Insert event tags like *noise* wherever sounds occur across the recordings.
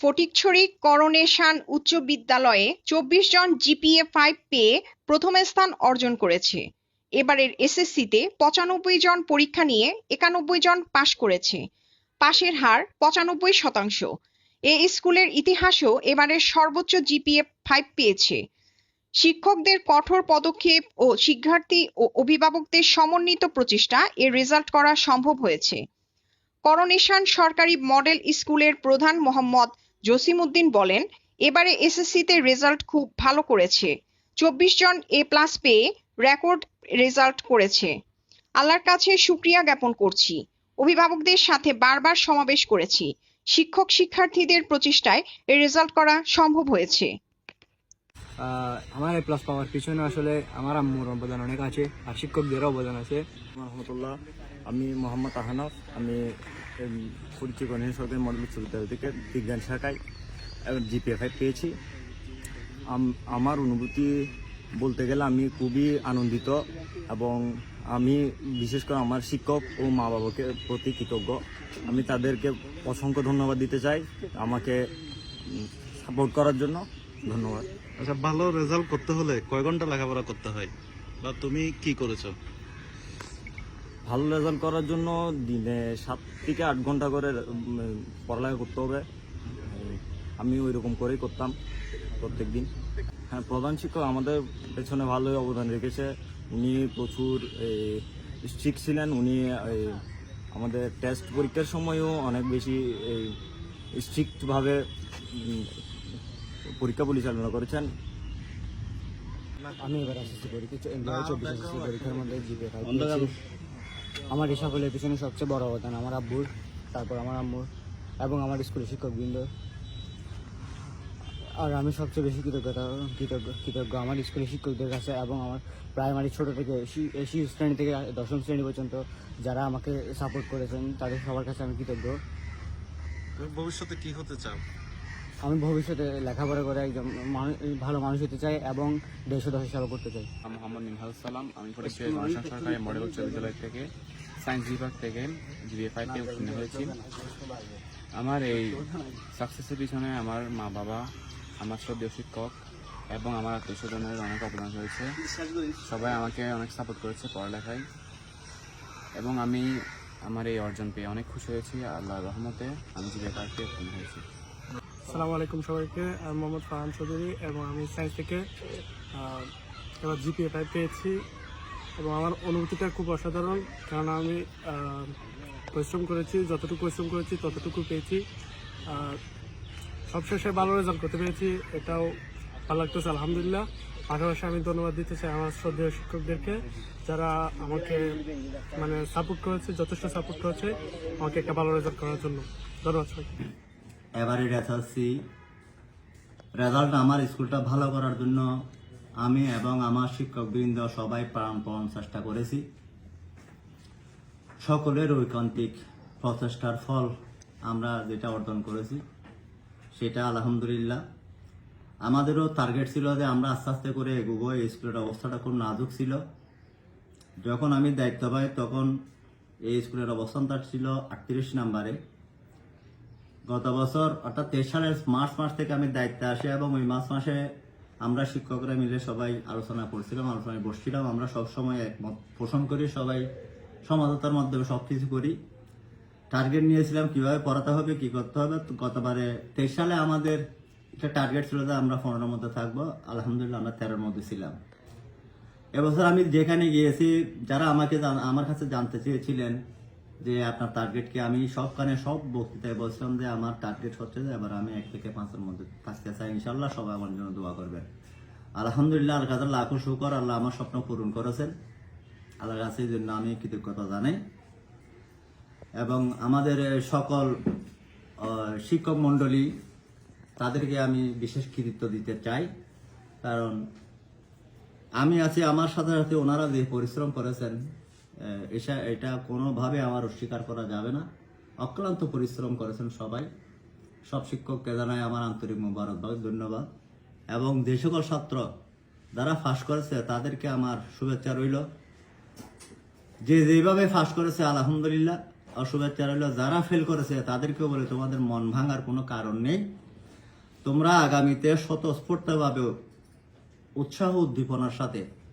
Fatikchhari coronation উচ্চ বিদ্যালয়ে চব্বিশ জন জিপিএ ফাইভ পেয়ে প্রথম স্থান অর্জন করেছে। এবারের এসএসসিতে পঁচানব্বই জন পরীক্ষা নিয়ে একানব্বই জন পাশ করেছে। পাশের হার পঁচানব্বই শতাংশ। এ স্কুলের ইতিহাসেও এবারের সর্বোচ্চ জিপিএ ফাইভ পেয়েছে। শিক্ষকদের কঠোর পদক্ষেপ ও শিক্ষার্থী ও অভিভাবকদের সমন্বিত প্রচেষ্টা এর রেজাল্ট করা সম্ভব হয়েছে। করোনেশন সরকারি মডেল স্কুলের প্রধান মোহাম্মদ জসিমউদ্দিন বলেন এবারে এসএসসিতে রেজাল্ট খুব ভালো করেছে। চব্বিশ জন এ প্লাস পেয়ে রেকর্ড রেজাল্ট করেছে। আল্লাহর কাছে শুক্রিয়া জ্ঞাপন করছি। অভিভাবকদের সাথে বারবার সমাবেশ করেছি। শিক্ষক শিক্ষার্থীদের প্রচেষ্টায় এর রেজাল্ট করা সম্ভব হয়েছে। আমার এ প্লাস পাওয়ার পিছনে আসলে আমার আম্মুর অবদান অনেক আছে আর শিক্ষকদেরও অবদান আছে। রহমতুল্লাহ আমি মোহাম্মদ আহানফ আমি গণেশ সরকারি মডেল উচ্চ থেকে বিজ্ঞান শাখায় জিপিএফআই পেয়েছি। আমার অনুভূতি বলতে গেলে আমি খুবই আনন্দিত এবং আমি বিশেষ করে আমার শিক্ষক ও মা বাবাকে প্রতি কৃতজ্ঞ। আমি তাদেরকে অসংখ্য ধন্যবাদ দিতে চাই আমাকে সাপোর্ট করার জন্য। ধন্যবাদ। আচ্ছা ভালো রেজাল্ট করতে হলে কয় ঘণ্টা লেখাপড়া করতে হয়? বা তুমি কি করেছ? ভালো রেজাল্ট করার জন্য দিনে সাত থেকে আট ঘণ্টা করে পড়ালেখা করতে হবে। আমি ওই রকম করেই করতাম প্রত্যেক দিন হ্যাঁ প্রধান শিক্ষক আমাদের পেছনে ভালোই অবদান রেখেছে। উনি প্রচুর স্ট্রিক্ট ছিলেন। উনি এই, আমাদের টেস্ট পরীক্ষার সময়ও অনেক বেশি স্ট্রিক্টভাবে পরীক্ষা পরিচালনা করেছেন। আমি এবার এসএসসি পরীক্ষা চব্বিশ পরীক্ষার মধ্যে জিপে আমার এই সকলের পিছনে সবচেয়ে বড় অবদান, আমার আব্বুর, তারপর আমার আম্মুর এবং আমার স্কুলের শিক্ষকবৃন্দ। আর আমি সবচেয়ে বেশি কৃতজ্ঞতা, কৃতজ্ঞ কৃতজ্ঞ আমার স্কুলের শিক্ষকদের কাছে এবং আমার প্রাইমারি ছোট থেকে এসি শ্রেণি থেকে দশম শ্রেণি পর্যন্ত যারা আমাকে সাপোর্ট করেছেন, তাদের সবার কাছে আমি কৃতজ্ঞ। ভবিষ্যতে কি হতে চাও? আমি ভবিষ্যতে লেখাপড়া করে একজন ভালো মানুষ হতে চাই এবং দেশ দেশের সেবা করতে চাই। আমি মোহাম্মদ মিনহাল সালাম। আমি গণশাসন সরকারি মডেল উচ্চ বিদ্যালয় থেকে, সায়েন্স বিভাগ থেকে জিবিএ ফাইভে উত্তীর্ণ হয়েছি। আমার এই সাকসেসের পিছনে আমার মা বাবা, আমার শ্রদ্ধেয় শিক্ষক এবং আমার আত্মীয় স্বজনের অনেক অবদান রয়েছে। সবাই আমাকে অনেক সাপোর্ট করেছে পড়ালেখায়। এবং আমি আমার এই অর্জন পেয়ে অনেক খুশি হয়েছি। আল্লাহর রহমতে আমি জিবিএ ফাইভে উত্তীর্ণ হয়েছি। আসসালামু আলাইকুম সবাইকে। আমি মোহাম্মদ ফারহান চৌধুরী এবং আমি সায়েন্স থেকে এবার জিপিএ ফাইভ পেয়েছি এবং আমার অনুভূতিটা খুব অসাধারণ কারণ আমি পরিশ্রম করেছি, যতটুকু পরিশ্রম করেছি ততটুকু পেয়েছি। সবশেষে ভালো রেজাল্ট করতে পেরেছি, এটাও ভালো লাগতেছে, আলহামদুলিল্লাহ। পাশাপাশি আমি ধন্যবাদ দিতে চাই আমার শ্রদ্ধেয় শিক্ষকদেরকে, যারা আমাকে মানে সাপোর্ট করেছে, যথেষ্ট সাপোর্ট করেছে, আমাকে একটা ভালো রেজাল্ট করার জন্য। ধন্যবাদ এবারের এসএসসি রেজাল্ট আমার স্কুলটা ভালো করার জন্য আমি এবং আমার শিক্ষকবৃন্দ সবাই প্রাণপণ চেষ্টা করেছি। সকলের ঐকান্তিক প্রচেষ্টার ফল আমরা যেটা অর্জন করেছি, সেটা আলহামদুলিল্লাহ। আমাদেরও টার্গেট ছিল যে আমরা আস্তে আস্তে করে এগোবো, এই স্কুলের অবস্থাটা খুব নাজুক ছিল। যখন আমি দায়িত্ব পাই, তখন এই স্কুলের অবস্থানটা ছিল আটত্রিশ নাম্বারে। গত বছর, অর্থাৎ তেইশ সালের মার্চ মাস থেকে আমি দায়িত্বে আসি এবং ওই মার্চ মাসে আমরা শিক্ষকরা মিলে সবাই আলোচনা করছিলাম, আলোচনায় বসছিলাম। আমরা সব সময় একমত পোষণ করি, সবাই সমাজতার মাধ্যমে সব কিছু করি। টার্গেট নিয়েছিলাম কীভাবে পড়াতে হবে, কি করতে হবে। গতবারে তেইশ সালে আমাদের একটা টার্গেট ছিল যে আমরা পনেরোর মধ্যে থাকব। আলহামদুলিল্লাহ আমরা তেরোর মধ্যে ছিলাম। এবছর আমি যেখানে গিয়েছি, যারা আমাকে আমার কাছে জানতে চেয়েছিলেন যে আপনার টার্গেট কি? আমি সবখানে সব বক্তৃতায় বলছিলাম যে আমার টার্গেট হচ্ছে যে এবার আমি এক থেকে পাঁচের মধ্যে থাকতে চাই। ইনশাল্লাহ সবাই আমার জন্য দোয়া করবেন। আলহামদুলিল্লাহ, আল্লাহ কাছে লাখো শুকর, আল্লাহ আমার স্বপ্ন পূরণ করেছেন। আল্লাহর কাছে এই জন্য আমি কৃতজ্ঞতা জানাই। এবং আমাদের সকল শিক্ষক মণ্ডলী, তাদেরকে আমি বিশেষ কৃতিত্ব দিতে চাই। কারণ আমি আছি, আমার সাথে সাথে ওনারা যে পরিশ্রম করেছেন এসা, এটা কোনোভাবে আমার অস্বীকার করা যাবে না। অক্লান্ত পরিশ্রম করেছেন সবাই। সব শিক্ষককে জানাই আমার আন্তরিক মুবারকবাদ, ধন্যবাদ। এবং যে সকল ছাত্র যারা ফাঁস করেছে, তাদেরকে আমার শুভেচ্ছা রইল। যে যেভাবে ফাঁস করেছে, আলহামদুলিল্লাহ আর শুভেচ্ছা রইল। যারা ফেল করেছে, তাদেরকেও বলে, তোমাদের মন ভাঙার কোনো কারণ নেই। তোমরা আগামীতে স্বতঃস্ফূর্তভাবে উৎসাহ উদ্দীপনার সাথে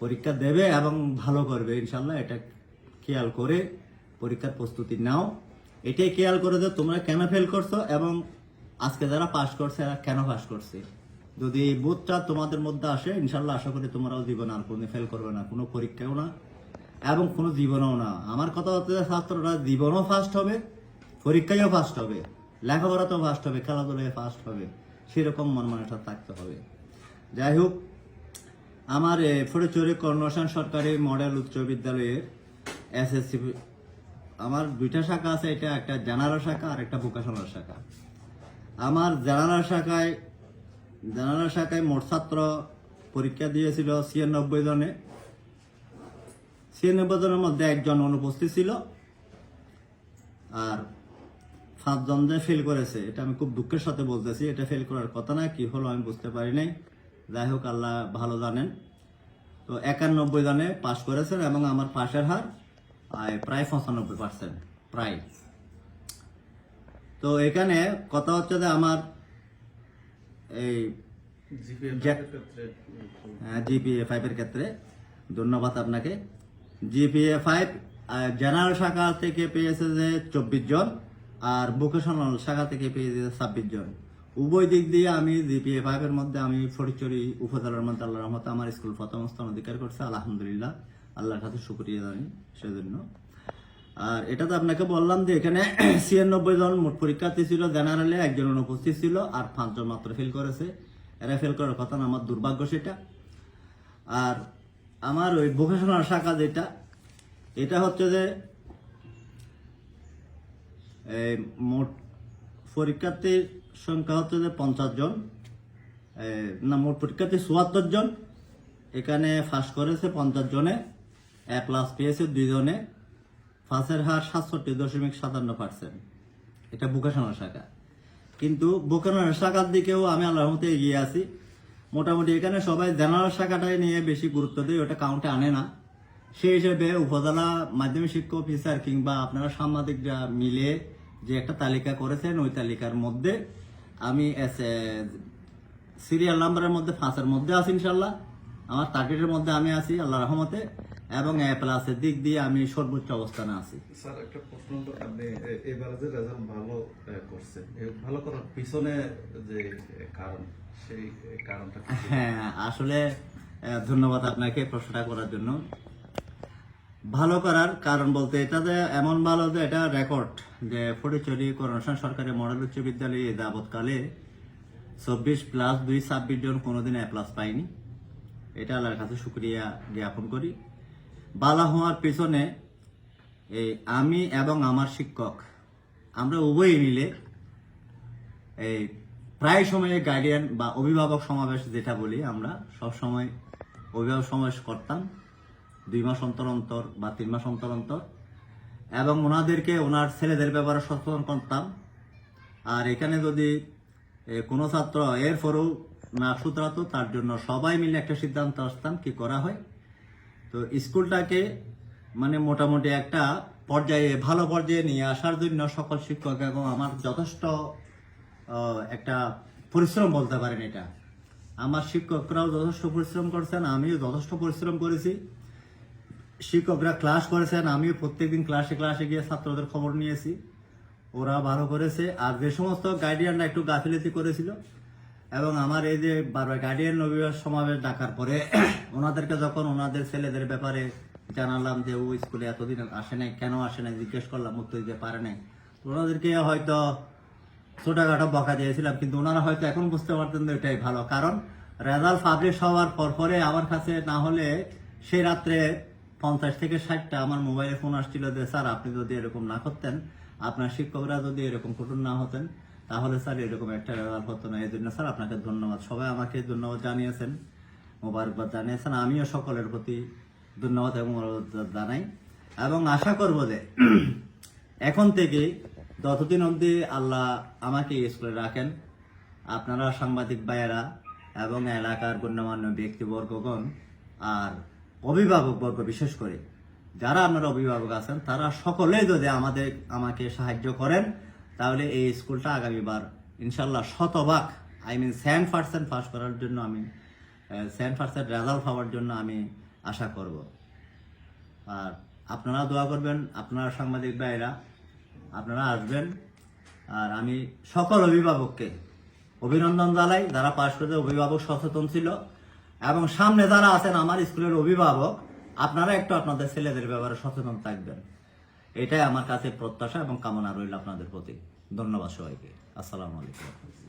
পরীক্ষা দেবে এবং ভালো করবে ইনশাল্লাহ এটা খেয়াল করে পরীক্ষার প্রস্তুতি নাও। এটাই খেয়াল করে যে তোমরা কেন ফেল করছ এবং আজকে যারা পাশ করছে, এরা কেন পাস করছে। যদি এই বোধটা তোমাদের মধ্যে আসে ইনশাল্লাহ আশা করি তোমরাও জীবনে আর কোনো ফেল করবে না, কোনো পরীক্ষাও না এবং কোনো জীবনেও না। আমার কথা হচ্ছে ছাত্ররা জীবনও ফার্স্ট হবে, পরীক্ষায়ও ফার্স্ট হবে, লেখাপড়াতেও ফার্স্ট হবে, খেলাধুলায় ফার্স্ট হবে, সেরকম মন মানসা থাকতে হবে। যাই হোক আমার এ, ফটিকছড়ি কর্ণসেন সরকারি মডেল উচ্চ বিদ্যালয়ের এসএসসি আমার দুইটা শাখা আছে এটা একটা জেনারেল শাখা আর একটা ভোকেশনাল শাখা। আমার জেনারেল শাখায় জেনারেল শাখায় মোট ছাত্র পরীক্ষা দিয়েছিল ছিয়ানব্বই জনে। ছিয়ানব্বই জনের মধ্যে একজন অনুপস্থিত ছিল আর সাতজন যে ফেল করেছে এটা আমি খুব দুঃখের সাথে বলতেছি এটা ফেল করার কথা না কি হলো আমি বুঝতে পারি নাই। যাই হোক আল্লাহ ভালো জানেন। তো একানব্বই জনে পাশ করেছেন এবং আমার পাশের হার প্রায় পঁচানব্বই পার্সেন্ট প্রায়। তো এখানে কথা হচ্ছে যে আমার এই জিপিএ ফাইভের ক্ষেত্রে ধন্যবাদ আপনাকে। জিপিএ ফাইভ জেনারেল শাখা থেকে পেয়েছে যে চব্বিশ জন আর ভোকেশনাল শাখা থেকে পেয়েছে ছাব্বিশ জন। উভয় দিক দিয়ে আমি জিপিএ ফাইভের মধ্যে আমি ফটিকচুরি উপজেলার মধ্যে আল্লাহ রহমত আমার স্কুল প্রথম স্থান অধিকার করছে, আলহামদুলিল্লাহ। আল্লাহর কাছে শুক্রিয়া জানি সেজন্য। আর এটা তো আপনাকে বললাম যে এখানে *clears throat* ছিয়ানব্বই জন মোট পরীক্ষার্থী ছিল, জেনারেলে একজন অনুপস্থিত ছিল আর পাঁচজন মাত্র ফেল করেছে। এরা ফেল করার কথা আমার দুর্ভাগ্য সেটা। আর আমার ওই ভোকেশনাল শাখা যেটা, এটা হচ্ছে যে মোট পরীক্ষার্থীর সংখ্যা হচ্ছে যে পঞ্চাশ জন। না, মোট পরীক্ষার্থী চুয়াত্তর জন। এখানে ফার্স্ট করেছে পঞ্চাশ জনে, এ প্লাস পেয়েছে দুই জনে। ফাঁসের হার সাতষট্টি দশমিক সাতান্ন পার্সেন্ট এটা ভোকেশনাল শাখা। কিন্তু ভোকেশনাল শাখার দিকেও আমি আল্লাহর মতো এগিয়ে আছি। মোটামুটি এখানে সবাই জেনারেল শাখাটাই নিয়ে বেশি গুরুত্ব দেয়, ওটা কাউন্টে আনে না। সেই হিসেবে উপজেলা মাধ্যমিক শিক্ষা অফিসার কিংবা আপনারা সাংবাদিকরা মিলে যে একটা তালিকা করেছেন, ওই তালিকার মধ্যে আমি সিরিয়াল নাম্বারের মধ্যে ফাঁসের মধ্যে আছি ইনশাল্লাহ আমার টার্গেটের মধ্যে আমি আছি আল্লাহ রহমতে। এবং এ প্লাসের দিক দিয়ে আমি সর্বোচ্চ অবস্থানে আছি। স্যার একটা প্রশ্ন আপনি এবারে যে রেজাল্ট ভালো করছেন ভালো করার পিছনে যে কারণ সেই কারণটা হ্যাঁ আসলে ধন্যবাদ আপনাকে প্রশ্নটা করার জন্য। ভালো করার কারণ বলতে এটা যে এমন ভালো যে এটা রেকর্ড যে ফটিকছড়ি করোনাশন সরকারি মডেল উচ্চ বিদ্যালয়ে যাবৎকালে চব্বিশ প্লাস দুই ছাব্বিশ জন কোনোদিন এ প্লাস পাইনি এটা আল্লাহর কাছে শুক্রিয়া জ্ঞাপন করি। বালা হওয়ার পেছনে এই আমি এবং আমার শিক্ষক, আমরা উভয়ই মিলে এই প্রায় সময়ে গার্ডিয়ান বা অভিভাবক সমাবেশ যেটা বলি আমরা সব সময় অভিভাবক সমাবেশ করতাম। দুই মাস অন্তর অন্তর বা তিন মাস অন্তর অন্তর। এবং ওনাদেরকে, ওনার ছেলেদের ব্যাপারে সচেতন করতাম। আর এখানে যদি কোনো ছাত্র এর এরপরেও না সুতরাতো তার জন্য সবাই মিলে একটা সিদ্ধান্ত আসতাম কি করা হয়। তো স্কুলটাকে মানে মোটামুটি একটা পর্যায়ে, ভালো পর্যায়ে নিয়ে আসার জন্য সকল শিক্ষক এবং আমার যথেষ্ট একটা পরিশ্রম বলতে পারেন এটা। আমার শিক্ষকরাও যথেষ্ট পরিশ্রম করছেন, আমিও যথেষ্ট পরিশ্রম করেছি। শিক্ষকরা ক্লাস করেছেন, আমিও প্রত্যেকদিন ক্লাসে ক্লাসে গিয়ে ছাত্রদের খবর নিয়েছি। ওরা ভালো করেছে, আর যে সমস্ত গার্ডিয়ানরা একটু গাফিলতি করেছিল, এবং আমার এই যে বারবার গার্ডিয়ান অভিভাবক সমাবেশ ডাকার পরে, ওনাদেরকে যখন ওনাদের ছেলেদের ব্যাপারে জানালাম যে, ও স্কুলে এতদিন আসে নাই, কেন আসে নাই, জিজ্ঞেস করলাম, উত্তর দিতে পারে নাই। ওনাদেরকে হয়তো ছোটখাটো বকা দিয়েছিলাম, কিন্তু ওনারা হয়তো এখন বুঝতে পারতেন যে এটাই ভালো। কারণ রেজাল্ট পাবলিশ হওয়ার পর পরে আমার কাছে না হলে সেই রাত্রে পঞ্চাশ থেকে ষাটটা আমার মোবাইলে ফোন আসছিল যে, স্যার, আপনি যদি এরকম না করতেন, আপনার শিক্ষকরা যদি এরকম কঠোর না হতেন, তাহলে স্যার, এরকম একটা রেজাল্ট হতো না। এই জন্য স্যার, আপনাকে ধন্যবাদ। সবাই আমাকে ধন্যবাদ জানিয়েছেন, মোবারকবাদ জানিয়েছেন। আমিও সকলের প্রতি ধন্যবাদ এবং জানাই। এবং আশা করব যে, এখন থেকে যতদিন অবধি আল্লাহ আমাকে স্কুলে রাখেন, আপনারা সাংবাদিক ভাইয়েরা এবং এলাকার গণ্যমান্য ব্যক্তিবর্গগণ আর অভিভাবকবর্গ বিশেষ করে যারা আপনারা অভিভাবক আছেন, তারা সকলেই যদি আমাদের, আমাকে সাহায্য করেন, তাহলে এই স্কুলটা আগামীবার ইনশাল্লাহ শতভাগ I mean seven percent pass করার জন্য আমি সেভেন পার্সেন্ট রেজাল্ট পাওয়ার জন্য আমি আশা করব। আর আপনারা দোয়া করবেন, আপনারা সাংবাদিক ভাইরা আপনারা আসবেন, আর আমি সকল অভিভাবককে অভিনন্দন জানাই, যারা পাশ করেছে, অভিভাবক সচেতন ছিল। এবং সামনে যারা আছেন আমার স্কুলের অভিভাবক, আপনারা একটু আপনাদের ছেলেদের ব্যাপারে সচেতন থাকবেন। এটাই আমার কাছে প্রত্যাশা এবং কামনা রইল আপনাদের প্রতি। ধন্যবাদ সবাইকে। আসসালামু আলাইকুম।